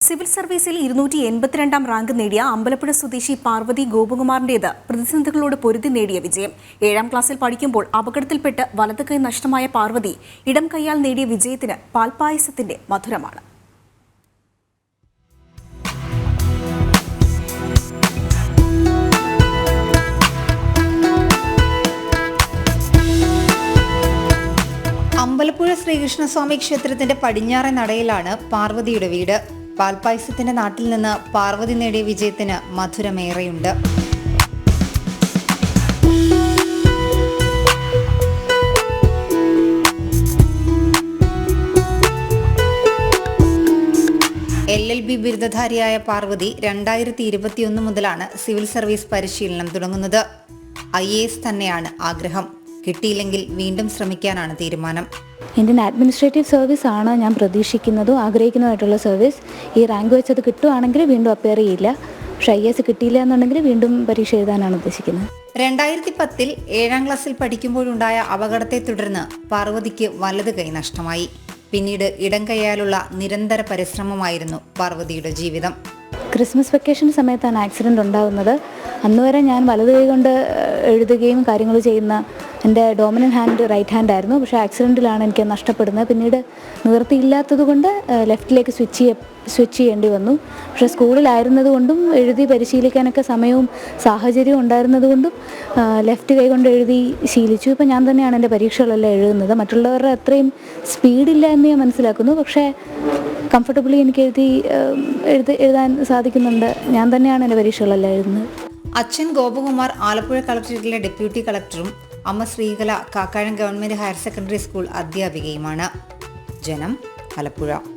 Civil സർവീസിൽ ഇരുന്നൂറ്റി എൺപത്തിരണ്ടാം rank നേടിയ അമ്പലപ്പുഴ സ്വദേശി പാർവതി ഗോപകുമാറിന്റേത് പ്രതിസന്ധികളോട് പൊരുതി നേടിയ വിജയം. ഏഴാം ക്ലാസ്സിൽ പഠിക്കുമ്പോൾ അപകടത്തിൽപ്പെട്ട് വലത് കൈ നഷ്ടമായ പാർവതി ഇടം കൈയാൽ നേടിയ വിജയത്തിന് പാൽപായസത്തിന്റെ മധുരമാണ്. അമ്പലപ്പുഴ ശ്രീകൃഷ്ണസ്വാമി ക്ഷേത്രത്തിന്റെ പടിഞ്ഞാറൻ നടയിലാണ് പാർവതിയുടെ വീട്. പാൽപ്പായസത്തിന്റെ നാട്ടിൽ നിന്ന് പാർവതി നേടിയ വിജയത്തിന് മധുരമേറെയുണ്ട്. എൽ എൽ ബി ബിരുദധാരിയായ പാർവതി രണ്ടായിരത്തി ഇരുപത്തിയൊന്ന് മുതലാണ് സിവിൽ സർവീസ് പരിശീലനം തുടങ്ങുന്നത്. ഐ എ എസ് തന്നെയാണ് ആഗ്രഹം. കിട്ടിയില്ലെങ്കിൽ വീണ്ടും ശ്രമിക്കാനാണ് തീരുമാനം. ഇന്ത്യൻ അഡ്മിനിസ്ട്രേറ്റീവ് സർവീസ് ആണ് ഞാൻ പ്രതീക്ഷിക്കുന്നതും. ആഗ്രഹിക്കുന്നതുമായിട്ടുള്ള സർവീസ്. ഈ റാങ്ക് വെച്ചത് കിട്ടുവാണെങ്കിൽ വീണ്ടും അപ്പയർ ചെയ്യില്ല. പക്ഷേ ഐ എസ് കിട്ടിയില്ല എന്നുണ്ടെങ്കിൽ വീണ്ടും പരീക്ഷ എഴുതാനാണ് ഉദ്ദേശിക്കുന്നത്. രണ്ടായിരത്തി പത്തിൽ ഏഴാം ക്ലാസ്സിൽ പഠിക്കുമ്പോഴുണ്ടായ അപകടത്തെ തുടർന്ന് പാർവതിക്ക് വലത് കൈ നഷ്ടമായി. പിന്നീട് ഇടം കൈയാലുള്ള നിരന്തര പരിശ്രമമായിരുന്നു പാർവതിയുടെ ജീവിതം. ക്രിസ്മസ് വെക്കേഷൻ സമയത്താണ് ആക്സിഡന്റ് ഉണ്ടാകുന്നത് അന്ന് വരെ ഞാൻ വലത് കൈ കൊണ്ട് എഴുതുകയും കാര്യങ്ങൾ ചെയ്യുന്ന എന്റെ ഡോമിനൻ ഹാൻഡ് റൈറ്റ് ഹാൻഡ് ആയിരുന്നു. പക്ഷേ ആക്സിഡന്റിലാണ് എനിക്ക് നഷ്ടപ്പെടുന്നത്. പിന്നീട് നിവൃത്തിയില്ലാത്തത് കൊണ്ട് ലെഫ്റ്റിലേക്ക് സ്വിച്ച് ചെയ്യ സ്വിച്ച് ചെയ്യേണ്ടി വന്നു. പക്ഷേ സ്കൂളിലായിരുന്നത് കൊണ്ടും എഴുതി പരിശീലിക്കാനൊക്കെ സമയവും സാഹചര്യവും ഉണ്ടായിരുന്നത് കൊണ്ടും ലെഫ്റ്റ് കൈ കൊണ്ട് എഴുതി ശീലിച്ചു. ഇപ്പം ഞാൻ തന്നെയാണ് എന്റെ പരീക്ഷകളെല്ലാം എഴുതുന്നത്. മറ്റുള്ളവരുടെ അത്രയും സ്പീഡില്ല എന്ന് ഞാൻ മനസ്സിലാക്കുന്നു. പക്ഷേ കംഫർട്ടബിളി എനിക്ക് എഴുതി എഴുതി എഴുതാൻ സാധിക്കുന്നുണ്ട്. ഞാൻ തന്നെയാണ് എന്റെ പരീക്ഷകളെല്ലാം എഴുതുന്നത്. അച്ഛൻ ഗോപകുമാർ ആലപ്പുഴ കളക്ടറേറ്റിലെ ഡെപ്യൂട്ടി കളക്ടറും അമ്മ Sreekala Kakkazham government higher secondary school അധ്യാപികയുമാണ്. ജനം ആലപ്പുഴ.